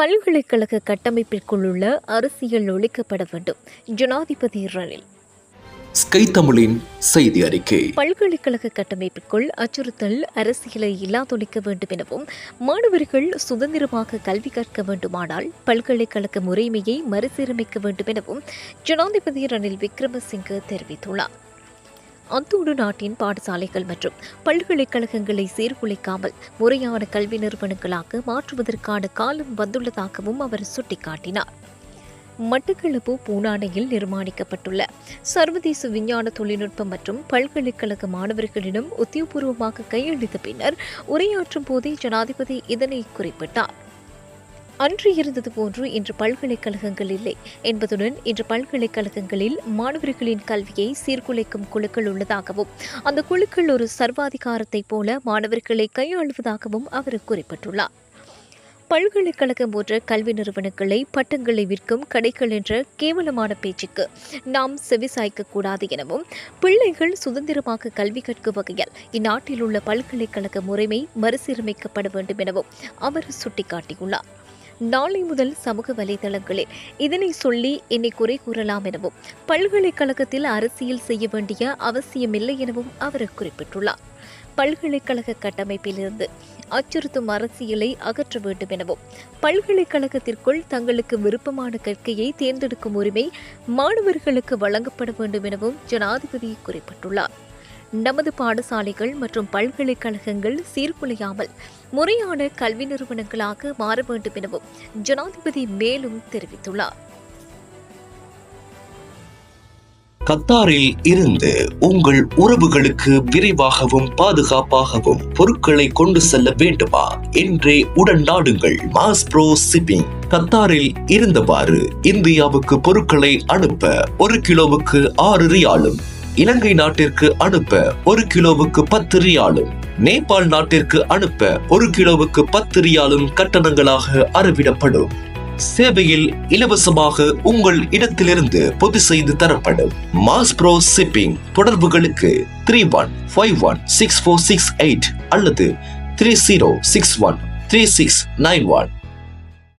பல்கலைக்கழக கட்டமைப்பிற்குள்ளுள்ள அரசியல் ஒழிக்கப்பட வேண்டும். ஜனாதிபதி ரணில். ஸ்கை தமிழின் செய்தி அறிக்கை. பல்கலைக்கழக கட்டமைப்பிற்குள் அச்சுறுத்தல் அரசியலை இல்லாதொழிக்க வேண்டும் எனவும் மாணவர்கள் சுதந்திரமாக கல்வி கற்க வேண்டுமானால் பல்கலைக்கழக முறைமையை மறுசீரமைக்க வேண்டும் எனவும் ஜனாதிபதி ரணில் விக்ரமசிங்கே தெரிவித்துள்ளார். அத்தோடு நாட்டின் பாடசாலைகள் மற்றும் பல்கலைக்கழகங்களை சீர்குலைக்காமல் முறையான கல்வி நிறுவனங்களாக மாற்றுவதற்கான காலம் வந்துள்ளதாகவும் அவர் சுட்டிக்காட்டினார். மட்டக்களப்பு பூனானையில் நிர்மாணிக்கப்பட்டுள்ள சர்வதேச விஞ்ஞான தொழில்நுட்பம் மற்றும் பல்கலைக்கழக மாணவர்களிடம் உத்தியோகபூர்வமாக கையளித்த பின்னர் உரையாற்றும் போதே ஜனாதிபதி இதனை குறிப்பிட்டார். அன்று இருந்தது போன்று இன்று பல்கலைக்கழகங்கள் இல்லை. என்பதுடன் இன்று பல்கலைக்கழகங்களில் மாணவர்களின் கல்வியை சீர்குலைக்கும் குழுக்கள் உள்ளதாகவும் அந்த குழுக்கள் ஒரு சர்வாதிகாரத்தைப் போல மாணவர்களை கையாளுவதாகவும் அவர் குறிப்பிட்டுள்ளார். பல்கலைக்கழகம் போன்ற கல்வி நிறுவனங்களை பட்டங்களை விற்கும் கடைகள் என்ற கேவலமான பேச்சுக்கு நாம் செவிசாய்க்க கூடாது எனவும் பிள்ளைகள் சுதந்திரமாக கல்வி கற்கும் வகையில் இந்நாட்டில் உள்ள பல்கலைக்கழக முறைமை மறுசீரமைக்கப்பட வேண்டும் எனவும் அவர் சுட்டிக்காட்டியுள்ளார். நாளை முதல் சமூக வலைதளங்களில் இதனை சொல்லி என்னை குறை கூறலாம் எனவும் பல்கலைக்கழகத்தில் அரசியல் செய்ய வேண்டிய அவசியமில்லை எனவும் அவர் குறிப்பிட்டுள்ளார். பல்கலைக்கழக கட்டமைப்பிலிருந்து அச்சுறுத்தும் அரசியலை அகற்ற வேண்டும் எனவும் பல்கலைக்கழகத்திற்குள் தங்களுக்கு விருப்பமான கற்கையை தேர்ந்தெடுக்கும் உரிமை மாணவர்களுக்கு வழங்கப்பட வேண்டும் எனவும் ஜனாதிபதி குறிப்பிட்டுள்ளார். நமது பாடசாலைகள் மற்றும் பல்கலைக்கழகங்கள் சீர்குலையாமல் முறையான கல்வி நிறுவனங்களாக மாற வேண்டும் எனவும் ஜனாதிபதி மேலும் தெரிவித்துள்ளார். கத்தாரில் இருந்து உங்கள் உறவுகளுக்கு விரைவாகவும் பாதுகாப்பாகவும் பொருட்களை கொண்டு செல்ல வேண்டுமா? என்றே உடன் நாடுங்கள் மாஸ் ப்ரோ சிப்பிங் கத்தாரில் இருந்தவாறு இந்தியாவுக்கு பொருட்களை அனுப்ப ஒரு கிலோவுக்கு ஆறு ரியாலும் இலங்கை நாட்டிற்கு அனுப்ப ஒரு கிலோவுக்கு பத்து ரியாலும் நேபாள் நாட்டிற்கு அனுப்ப ஒரு கிலோவுக்கு பத்து ரியாலும் கட்டணங்களாக அறவிடப்படும். சேவையில் இலவசமாக உங்கள் இடத்திலிருந்து பொது செய்து தரப்படும். மாஸ் ப்ரோ சிப்பிங் தொடர்புகளுக்கு three one five one six four six eight அல்லது three zero six one three six nine one.